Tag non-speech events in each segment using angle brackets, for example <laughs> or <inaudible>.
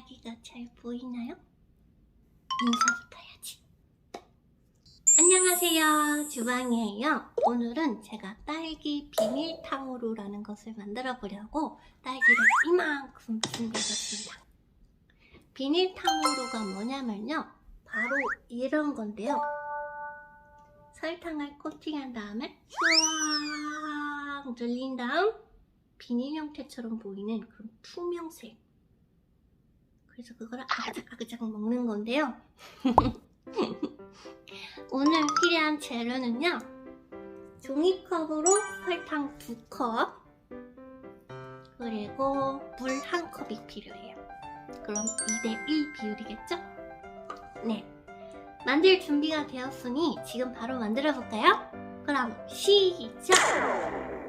딸기가 잘 보이나요? 인사부터 해야지. 안녕하세요. 주방이에요. 오늘은 제가 딸기 비닐탕후루라는 것을 만들어 보려고 딸기를 이만큼 준비해봤습니다. 비닐탕후루가 뭐냐면요. 바로 이런 건데요. 설탕을 코팅한 다음에 쫙 늘린 다음 비닐 형태처럼 보이는 그런 투명색. 그래서 그걸 아그작아그작 먹는 건데요. <laughs> 오늘 필요한 재료는요. 종이컵으로 설탕 2컵 그리고 물한 컵이 필요해요. 그럼 2대1 비율이겠죠? 네. 만들 준비가 되었으니 지금 바로 만들어 볼까요? 그럼 시작!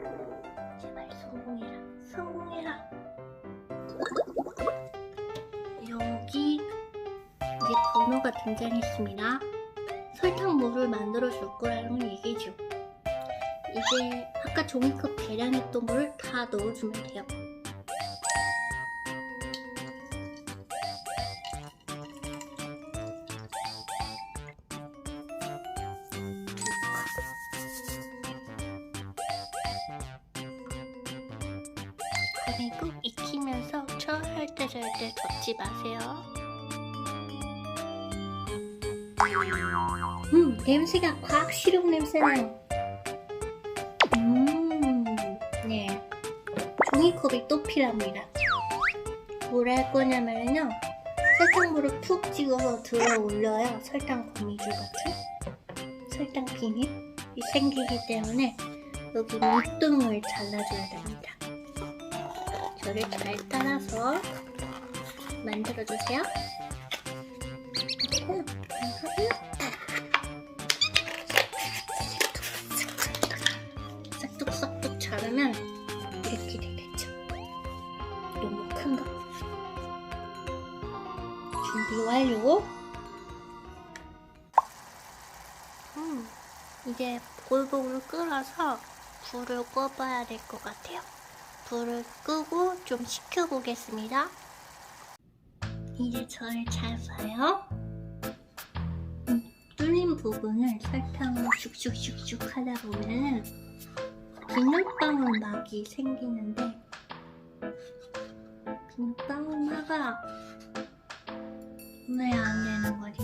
번호가 등장했습니다. 설탕물을 만들어 줄 거라는 걸 얘기죠. 이제 아까 종이컵 대량했던 물을 다 넣어주면 돼요. 그리고 익히면서 철할 때 절대 덮지 마세요. 음, 냄새가 과학 시럽 냄새나요. 음, 네. 종이컵이 또 필요합니다. 뭘 할 거냐면요. 설탕물을 푹 찍어서 들어 올려야 설탕 거미줄 같은 설탕 비닐 이 생기기 때문에 여기 밑둥을 잘라줘야 됩니다. 저를 잘 따라서 만들어주세요. 음, 이제 볼복을 끓여서 불을 꺼봐야 될 것 같아요. 불을 끄고 좀 식혀보겠습니다. 이제 저를 잘 봐요. 음, 뚫린 부분을 설탕으로 슉슉슉슉 하다 보면 비눗방울 막이 생기는데 비눗방울 막아 왜 안 되는 거지?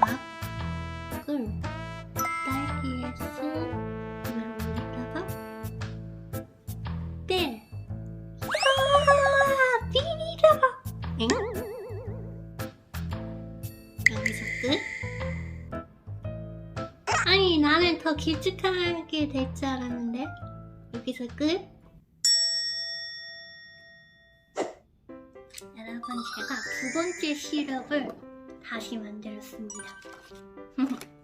막을 딸기에 쑥 올리다가 때. 야! 비닐이다! 엥? 여기서 끝? 아니 나는 더 길쭉하게 될 줄 알았는데 여기서 끝? 여러분 제가 두 번째 시럽을 다시 만들었습니다. <laughs>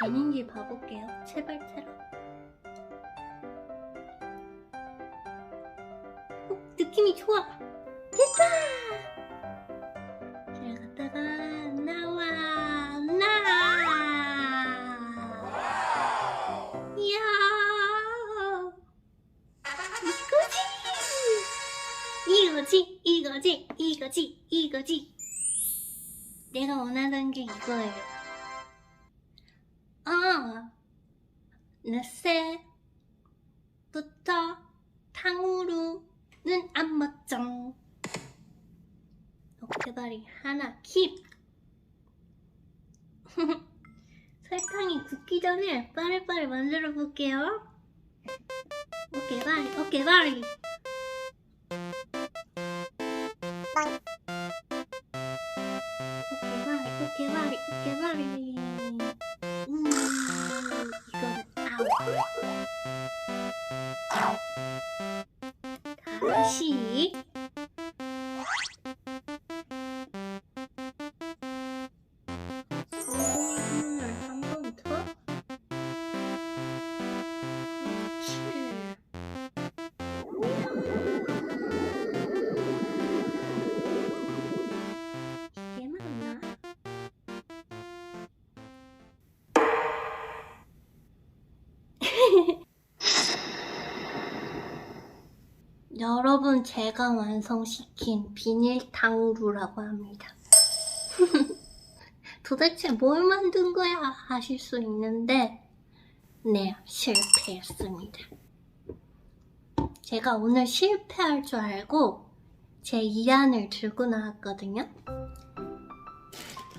되는지 봐볼게요. 제발처럼. 어, 느낌이 좋아. 됐다. 내가 원하던 게 이거예요. 아, 늦새부터 탕후루는 안 멋쩡. 어깨발이 하나 킵. <laughs> 설탕이 굳기 전에 빠르빠르 만들어 볼게요. 어깨발이, 어깨발이. 어깨발이, 어깨발이, 어깨발이. 음, 이건 아웃. 다시. 손을 여러분, 제가 완성시킨 비닐탕후루라고 합니다. <laughs> 도대체 뭘 만든 거야? 하실 수 있는데, 네, 실패했습니다. 제가 오늘 실패할 줄 알고 제 이안을 들고 나왔거든요.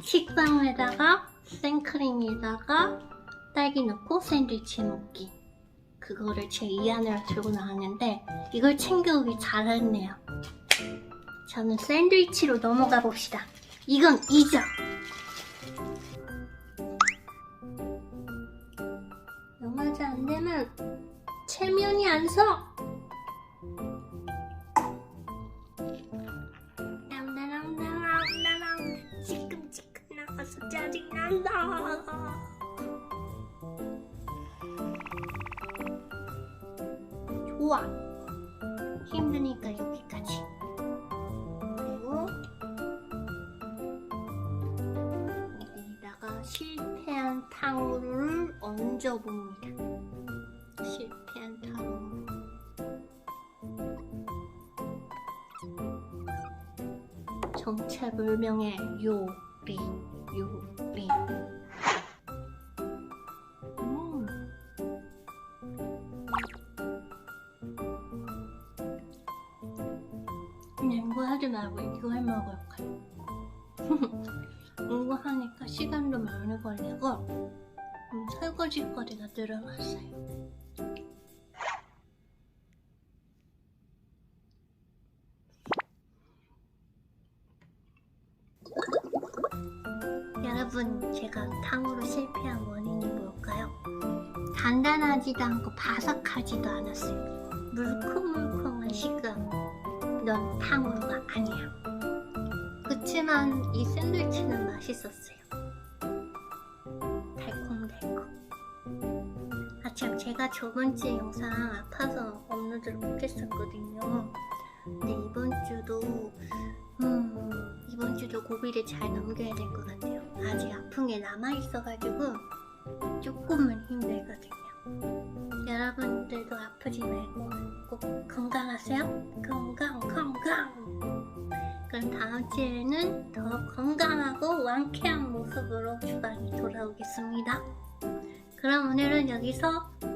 식빵에다가 생크림에다가 딸기 넣고 샌드위치 먹기. 그거를 제 이 안으로 들고 나왔는데 이걸 챙겨오기 잘했네요. 저는 샌드위치로 넘어가 봅시다. 이건 2점. 영화제 안 되면 체면이 안 서. 냠냠냠냠냠냠 지금지금 나가서 짜증난다. 좋아. 힘드니까 여기까지. 그리고 여기다가 실패한 탕후루를 얹어봅니다. 실패한 탕후루. 정체불명의 요리, 요리. 이거 하지 말고 이거 해 먹을 거야. <laughs> 이거 하니까 시간도 많이 걸리고 음, 설거지 거리가 늘어났어요. 여러분, 제가 탕후루 실패한 원인이 뭘까요? 단단하지도 않고 바삭하지도 않았어요. 물컹물컹한 식감. 넌 탕후루가 아니야. 그치만 이 샌드위치는 맛있었어요. 달콤달콤. 아, 참, 제가 저번주에 영상 아파서 업로드를 못했었거든요. 근데 이번 주도, 음, 이번 주도 고비를 잘 넘겨야 될 것 같아요. 아직 아픈 게 남아있어가지고 조금은 힘들거든요. 여러분들도 아프지 말고 꼭 건강하세요. 건강, 건강. 그럼 다음 주에는 더 건강하고 완쾌한 모습으로 주방이 돌아오겠습니다. 그럼 오늘은 여기서!